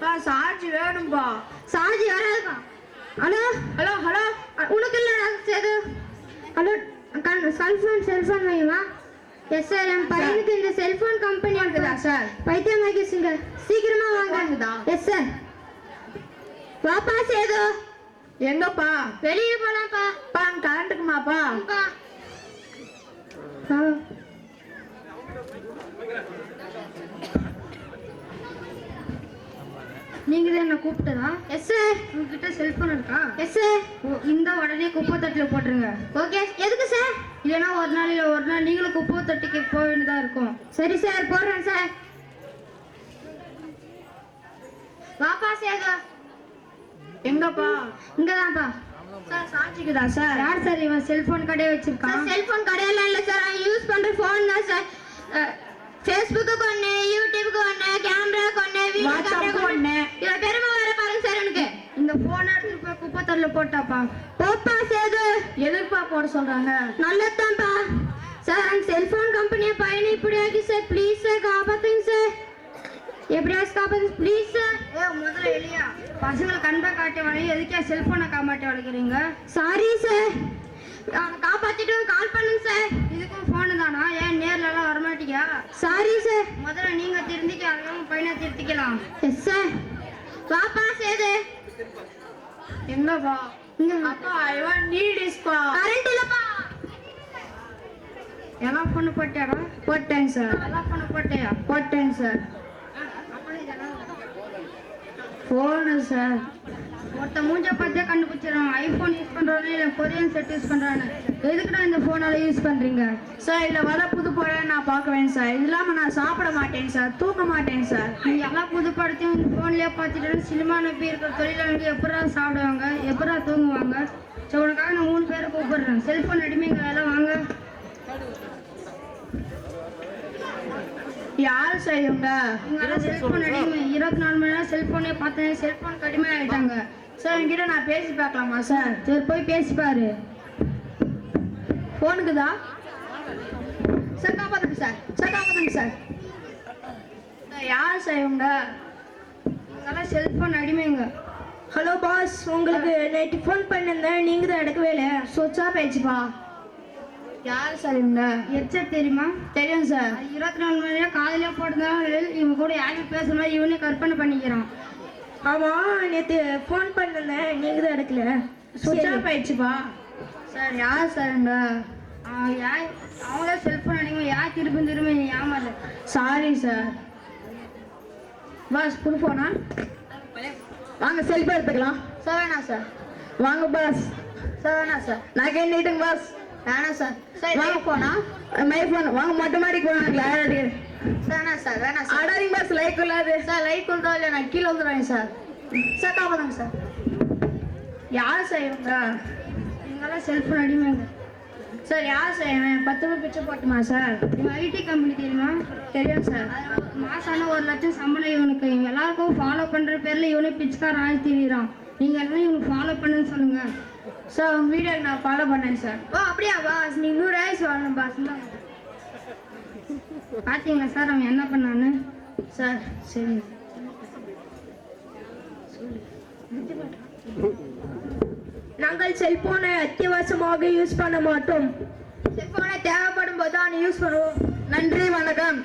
பா சார்ஜ் வேணும்பா. சார்ஜ் வராதுப்பா. ஹலோ? Hello hello. உனக்கு இல்லை சேது. ஹலோ செல்ஃபோன் செல்ஃபோன் வேணுமா? எஸ் சார் என் பையனுக்கு இந்த செல்ஃபோன் கம்பெனி இருக்குதா சார் பைத்தியம் ஆகிடுச்சுங்க சீக்கிரமா இருக்குதா? வாங்க. எஸ் சார் வாப்பா சேது. எங்கப்பா? வெளியே போலாம்ப்பா. பா கரண்ட்டுக்குமாப்பா பா நீங்க தான் என்ன கூப்பிட்டதா? எஸ் சார் உங்ககிட்ட செல்போன் இருக்கா? எஸ் சார் இந்த உடனே குப்பை தட்டுல போட்டுருங்க. ஓகே எதுக்கு சார் இல்லைன்னா ஒரு நாள் இல்லை ஒரு நாள் நீங்களும் குப்பை தட்டுக்கு போக வேண்டியதா இருக்கும். சரி சார் போடுறேன் சார் வாப்பா சேது எங்கப்பா? இங்கதான்ப்பா. சார் சார் யார் சார் இவன் செல்போன் கடையை சார் வச்சிருக்கான் செல்போன் கடையெல்லாம் இல்லை சார் யூஸ் பண்ற ஃபோன் தான் சார் ஃபேஸ்புக்கு ஒன்று யூடியூபுக்கு ஒன்று கேமராக்கு ஒன்று வீடியோ வாட்ஸ்அப்புக்கு கேமரா ஒண்ணு. இதை பெருமை வர பாருங்க சார் எனக்கு இந்த போன் எடுத்துட்டு போய் குப்பை தட்டுல போட்டாப்பா. போப்பா சேது. எதுக்குப்பா போட சொல்றாங்க? நல்லதுதான்ப்பா. சார் அந்த செல்போன் கம்பெனியை பையனை இப்படி ஆகி சார். ப்ளீஸ் சார் காப்பாத்துங்க சார். எப்படியாச்சும் காப்பாத்துங்க ப்ளீஸ் சார். ஏ முதல்ல எலியா. பசங்களை கண்பை காட்டி வளைய எதுக்கே செல்போனை காமாட்டி வளைக்கிறீங்க? சாரி. சார் காப்பாத்திட்டு கால் பண்ணுங்க சார். இதுக்கும் போனு தானா? ஏன் நேர்ல எல்லாம் வரமாட்டீங்க சாரி. சார் முதல்ல நீங்க திருந்திக்க அதுவும் பையனை திருத்திக்கலாம். Yes sir. வாப்பா சேது. எங்கப்பா இங்க அப்பா ஐ வாண்ட் நீட் இஸ்பா கரண்ட் இல்லப்பா. எல்லாம் பொண்ணு போட்டியாடா போட்டேன் சார் எல்லாம் பொண்ணு போட்டியா? போட்டேன் சார் ஃபோனு சார் ஒருத்த மூஞ்ச பார்த்தே கண்டுபிடிச்சிடறான். ஐபோன் யூஸ் பண்றானே இல்லை கொரியன் செட் யூஸ் பண்றானே? எதுக்குடா இந்த போனால யூஸ் பண்றீங்க? சார் இதுல வர புது படம் நான் பார்க்குவேன் சார் இது இல்லாம நான் சாப்பிட மாட்டேன் சார் தூங்க மாட்டேன் சார் எல்லாம் புது படத்தையும் இந்த போன்லயே பார்த்துட்டு சினிமா நம்பி இருக்கிற தொழிலாளர்கள் எப்படா சாப்பிடுவாங்க? எப்படா தூங்குவாங்க? சரி உனக்காக நான் மூணு பேரை கூப்பிடுறேன். செல்போன் அடிமைங்க எல்லாம் வாங்க. யார் அடிமை. இருபத்தி நாலு மணி நேரம் செல்போனே பார்த்தேன். செல்போன் அடிமை ஆயிட்டாங்க சார் என்கிட்ட நான் பேசி பார்க்கலாமா சார் சரி போய் பேசி பாரு. ஃபோனுக்குதா சார் காப்பாத்துங்க சார் சார் காப்பாத்துங்க சார் சார் யார் சார் இவங்க? இவங்கெல்லாம் செல்போன் அடிமைங்க. ஹலோ பாஸ் உங்களுக்கு நைட்டு ஃபோன் பண்ணிருந்தேன். நீங்க தான் எடுக்கவே இல்லை. சுவிட்ச் ஆஃப் ஆயிடுச்சுப்பா யார் சார் இவங்க? ஹெட்செட் தெரியுமா? தெரியும் சார் இருபத்தி நாலு மணி நேரம் காலையில போட்டுதான் இவங்க கூட யாரும் பேசுற மாதிரி இவனே கற்பனை பண்ணிக்கிறான். ஆமா நேற்று ஃபோன் பண்ணிருந்தேன் நீங்க தான் எடுக்கல சுவிட்ச் ஆஃப் ஆயிடுச்சுப்பா சார் யார் சார் இவங்க அவன் யா- அவங்களே செல்போன் அடிமை யார் திருப்பி திரும்பி ஏமாறு சாரி சார் பாஸ் புது ஃபோனா வாங்க செல்ஃபி எடுத்துக்கலாம். சார் வேணாம் சார் வாங்க பாஸ் சார் வேணாம் சார் நான் கேட்டுங்க பாஸ் வேணாம் சார் சார் வாங்க. வாங்க போனா மை ஃபோன் வாங்க மொட்டை மாடிக்கு போனாங்க கிளாரிட்டி வேணாம் சார் வேணாம் சார். அடாரிங் பாஸ் லைக் சார் லைட் கொடுத்தா இல்லையா? நான் கீழே வந்துடுவேன் சார். சார் காப்பாதாங்க சார். யார் சார் இவங்க? இவங்கெல்லாம் செல்போன் அடிமைங்க சார் யார் சார் இவன்? பத்து ரூபாய் பிச்சை போட்டுமா சார்? இவன் ஐடி கம்பெனி தெரியுமா? தெரியும் சார். மாசான ஒரு லட்சம் சம்பளம் இவனுக்கு. இவங்க எல்லாருக்கும் ஃபாலோ பண்ற பேர்ல இவனே பிச்சைக்காரன் ஆகி திரியிறான். நீங்க எல்லாம் இவனுக்கு ஃபாலோ பண்ணுன்னு சொல்லுங்க. சார் உங்க வீடியோ நான் ஃபாலோ பண்ணேன் சார். ஓ அப்படியா பாஸ்? நீ நூறு ஆயிடுச்சு வரணும் பாஸ். பாத்தீங்களா சார்? அவன் என்ன பண்ணான்னு சார் சரி நாங்கள் செல்போனை அத்தியாவசியமாக யூஸ் பண்ண மாட்டோம். செல்போனை தேவைப்படும் போது அவனை யூஸ் பண்ணுவோம். நன்றி வணக்கம்.